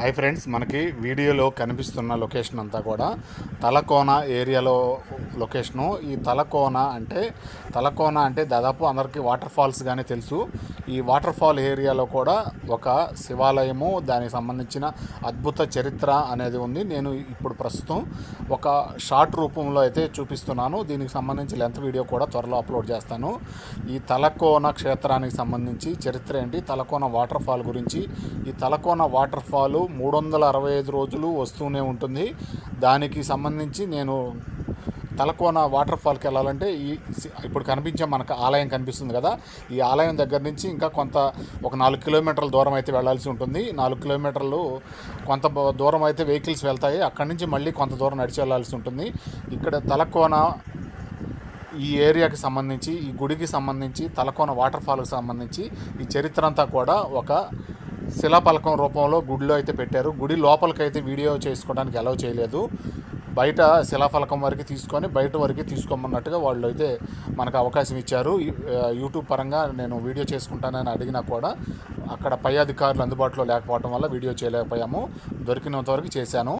Hi friends మనకి వీడియోలో కనిపిస్తున్న లొకేషన్ అంతా కూడా తలకోన ఏరియాలో లొకేషను. ఈ తలకోన అంటే తలకోన అంటే దాదాపు అందరికీ వాటర్ ఫాల్స్ కానీ తెలుసు. ఈ వాటర్ ఫాల్ ఏరియాలో కూడా ఒక శివాలయము దానికి సంబంధించిన అద్భుత చరిత్ర అనేది ఉంది. నేను ఇప్పుడు ప్రస్తుతం ఒక షార్ట్ రూపంలో అయితే చూపిస్తున్నాను. దీనికి సంబంధించి లెంత్ వీడియో కూడా త్వరలో అప్లోడ్ చేస్తాను. ఈ తలకోన క్షేత్రానికి సంబంధించి చరిత్ర ఏంటి? తలకోన వాటర్ ఫాల్ గురించి. ఈ తలకోన వాటర్ ఫాల్ మూడు వందల అరవై ఐదు రోజులు వస్తూనే ఉంటుంది. దానికి సంబంధించి నేను తలకోన వాటర్ ఫాల్కి వెళ్ళాలంటే ఈ ఇప్పుడు కనిపించే మనకు ఆలయం కనిపిస్తుంది కదా. ఈ ఆలయం దగ్గర నుంచి ఇంకా కొంత ఒక నాలుగు కిలోమీటర్ల దూరం అయితే వెళ్ళాల్సి ఉంటుంది. నాలుగు కిలోమీటర్లు కొంత దూరం అయితే వెహికల్స్ వెళ్తాయి. అక్కడి నుంచి మళ్ళీ కొంత దూరం నడిచి వెళ్ళాల్సి ఉంటుంది. ఇక్కడ తలకోన ఈ ఏరియాకి సంబంధించి ఈ గుడికి సంబంధించి తలకోన వాటర్ ఫాల్కి సంబంధించి ఈ చరిత్ర అంతా కూడా ఒక శిలాపలకం రూపంలో గుడిలో అయితే పెట్టారు. గుడి లోపలికైతే వీడియో చేసుకోవడానికి అలౌ చేయలేదు. బయట శిలాఫలకం వరకు తీసుకొని బయట వరకు తీసుకోమన్నట్టుగా వాళ్ళు అయితే మనకు అవకాశం ఇచ్చారు. యూట్యూబ్ పరంగా నేను వీడియో చేసుకుంటానని అడిగినా కూడా అక్కడ పై అధికారులు అందుబాటులో లేకపోవడం వల్ల వీడియో చేయలేకపోయాము. దొరికినంత వరకు చేశాను.